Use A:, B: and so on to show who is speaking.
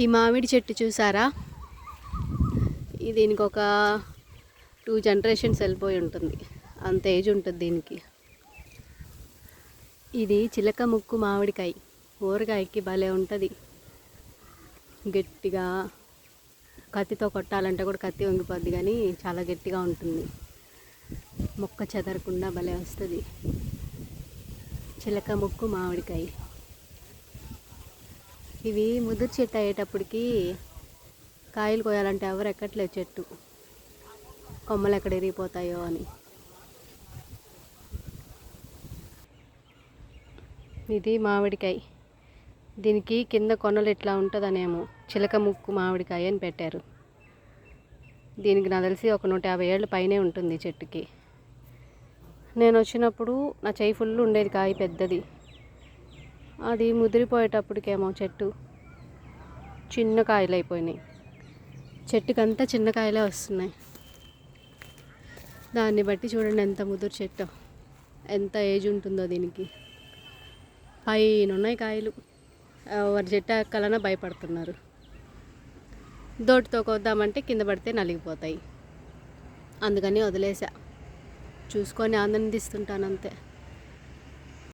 A: ఈ మామిడి చెట్టు చూసారా? దీనికి ఒక టూ జనరేషన్స్ వెళ్ళిపోయి ఉంటుంది. అంత ఏజ్ ఉంటుంది దీనికి. ఇది చిలక ముక్కు మామిడికాయ. ఊరగాయకి భలే ఉంటుంది. గట్టిగా కత్తితో కొట్టాలంటే కూడా కత్తి వంగిపోద్ది కానీ చాలా గట్టిగా ఉంటుంది. మొక్క చెదరకుండా భలే వస్తుంది. చిలక ముక్కు మామిడికాయ. ఇవి ముదురు చెట్టు అయ్యేటప్పటికి కాయలు కోయాలంటే ఎవరు ఎక్కట్లేదు చెట్టు. కొమ్మలు ఎక్కడ ఇరిగిపోతాయో అని. ఇది మామిడికాయ. దీనికి కింద కొనలు ఇట్లా ఉంటుందనేమో చిలక ముక్కు మామిడికాయ అని పెట్టారు. దీనికి నాకు తెలిసి ఒక నూట యాభై ఏళ్ళ పైనే ఉంటుంది చెట్టుకి. నేను వచ్చినప్పుడు నా చెయ్యి ఫుల్ ఉండేది కాయ పెద్దది. అది ముదిరిపోయేటప్పటికేమో చెట్టు చిన్న కాయలు అయిపోయినాయి చెట్టుకంతా చిన్న కాయలే వస్తున్నాయి. దాన్ని బట్టి చూడండి ఎంత ముదురు చెట్టు. ఎంత ఏజ్ ఉంటుందో దీనికి. పైన ఉన్నాయి కాయలు. ఎవరి చెట్టు ఎక్కాలన్నా భయపడుతున్నారు. దోటితో కొద్దామంటే కింద పడితే నలిగిపోతాయి. అందుకని వదిలేసా. చూసుకొని ఆనందిస్తుంటాను అంతే.